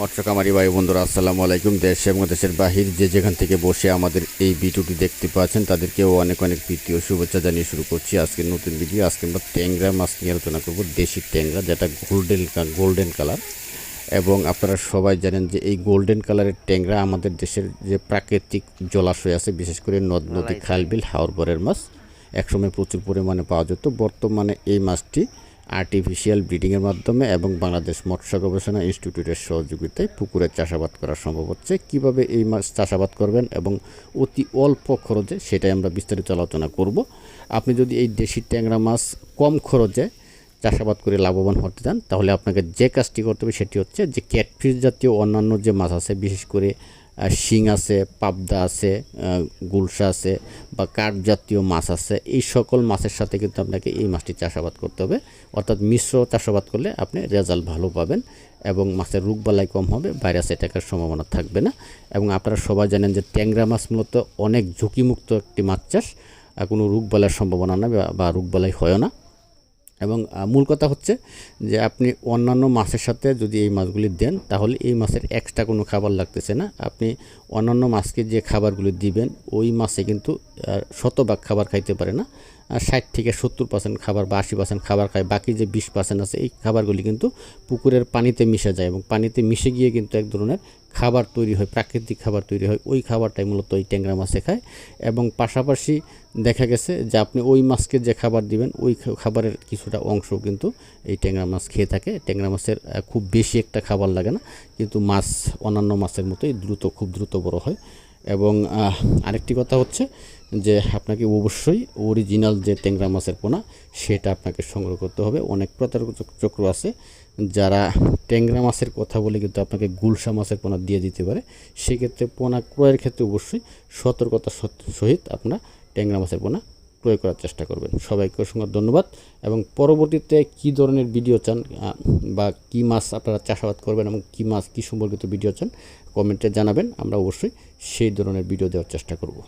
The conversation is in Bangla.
মৎস্যকামারী ভাই বন্ধুরা আসসালামু আলাইকুম। দেশ এবং দেশের বাহির যে যেখান থেকে বসে আমাদের এই ভিডিওটি দেখতে পাচ্ছেন তাদেরকেও অনেক অনেক প্রীতি ও শুভেচ্ছা জানিয়ে শুরু করছি আজকের নতুন ভিডিও। আজকে আমরা ট্যাংরা মাছ নিয়ে আলোচনা করব দেশি ট্যাংরা যেটা গোল্ডেন গোল্ডেন কালার এবং আপনারা সবাই জানেন যে এই গোল্ডেন কালারের ট্যাংরা আমাদের দেশের যে প্রাকৃতিক জলাশয় আছে বিশেষ করে নদ নদী খালবিল হাওরবরের মাছ একসময় প্রচুর পরিমাণে পাওয়া যেত। বর্তমানে এই মাছটি আর্টিফিশিয়াল ব্রিডিংয়ের মাধ্যমে এবং বাংলাদেশ মৎস্য গবেষণা ইনস্টিটিউটের সহযোগিতায় পুকুরে চাষাবাদ করা সম্ভব হচ্ছে। কীভাবে এই মাছ চাষাবাদ করবেন এবং অতি অল্প খরচে সেটাই আমরা বিস্তারিত আলোচনা করব। আপনি যদি এই দেশি ট্যাংরা মাছ কম খরচে চাষাবাদ করে লাভবান হতে চান, তাহলে আপনাকে যে কাজটি করতে হবে সেটি হচ্ছে যে ক্যাটফিশ জাতীয় অন্যান্য যে মাছ আছে, বিশেষ করে শিং আছে, পাবদা আছে গুলশা আছে বা কাঠ জাতীয় মাছ আছে, এই সকল মাছের সাথে কিন্তু আপনাকে এই মাছটি চাষাবাদ করতে হবে। অর্থাৎ মিশ্র চাষাবাদ করলে আপনি রেজাল্ট ভালো পাবেন এবং মাছের রোগবালাই কম হবে, ভাইরাস অ্যাটাকের সম্ভাবনা থাকবে না। এবং আপনারা সবাই জানেন যে ট্যাংরা মাছ মূলত অনেক ঝুঁকিমুক্ত একটি মাছ চাষ কোনো রোগবালাইয়ের সম্ভাবনা না বা- বা রোগবালাই হয় না। এবং মূল কথা হচ্ছে যে আপনি অন্যান্য মাছের সাথে যদি এই মাছগুলি দেন, তাহলে এই মাছের এক্সট্রা কোনো খাবার লাগতেছে না। আপনি অন্যান্য মাছকে যে খাবারগুলি দিবেন, ওই মাছে কিন্তু শতভাগ খাবার খাইতে পারে না। ষাট থেকে সত্তর পার্সেন্ট খাবার বা আশি পার্সেন্ট খাবার খায়, বাকি যে বিশ পার্সেন্ট আছে, এই খাবারগুলি কিন্তু পুকুরের পানিতে মিশে যায় এবং পানিতে মিশে গিয়ে কিন্তু এক ধরনের খাবার তৈরি হয়, প্রাকৃতিক খাবার তৈরি হয়। ওই খাবারটাই মূলত ওই ট্যাংরা মাছে খায় এবং পাশাপাশি দেখা গেছে যে আপনি ওই মাছকে যে খাবার দিবেন, ওই খাবারের কিছুটা অংশ কিন্তু এই ট্যাংরা মাছ খেয়ে থাকে। ট্যাংরা মাছের খুব বেশি একটা খাবার লাগে না, কিন্তু মাছ, অন্যান্য মাছের মতোই দ্রুত, খুব দ্রুত বড় হয়। এবং আরেকটি কথা হচ্ছে যে আপনাকে অবশ্যই অরিজিনাল যে ট্যাংরা মাছের পোনা, সেটা আপনাকে সংগ্রহ করতে হবে। অনেক প্রতারক চক্র আছে যারা ট্যাংরা মাছের কথা বলে কিন্তু আপনাকে গুলশা মাছের পোনা দিয়ে দিতে পারে। সেক্ষেত্রে পোনা ক্রয়ের ক্ষেত্রে অবশ্যই সতর্কতা সত- সহিত আপনারা ট্যাংরা মাছের পোনা ক্রয় করার চেষ্টা করবেন। সবাইকে অসংখ্য ধন্যবাদ এবং পরবর্তীতে কী ধরনের ভিডিও চান বা কী মাছ আপনারা চাষাবাদ করবেন এবং কী মাছ, কী সম্পর্কিত ভিডিও চান কমেন্টে জানাবেন। আমরা অবশ্যই সেই ধরনের ভিডিও দেওয়ার চেষ্টা করব।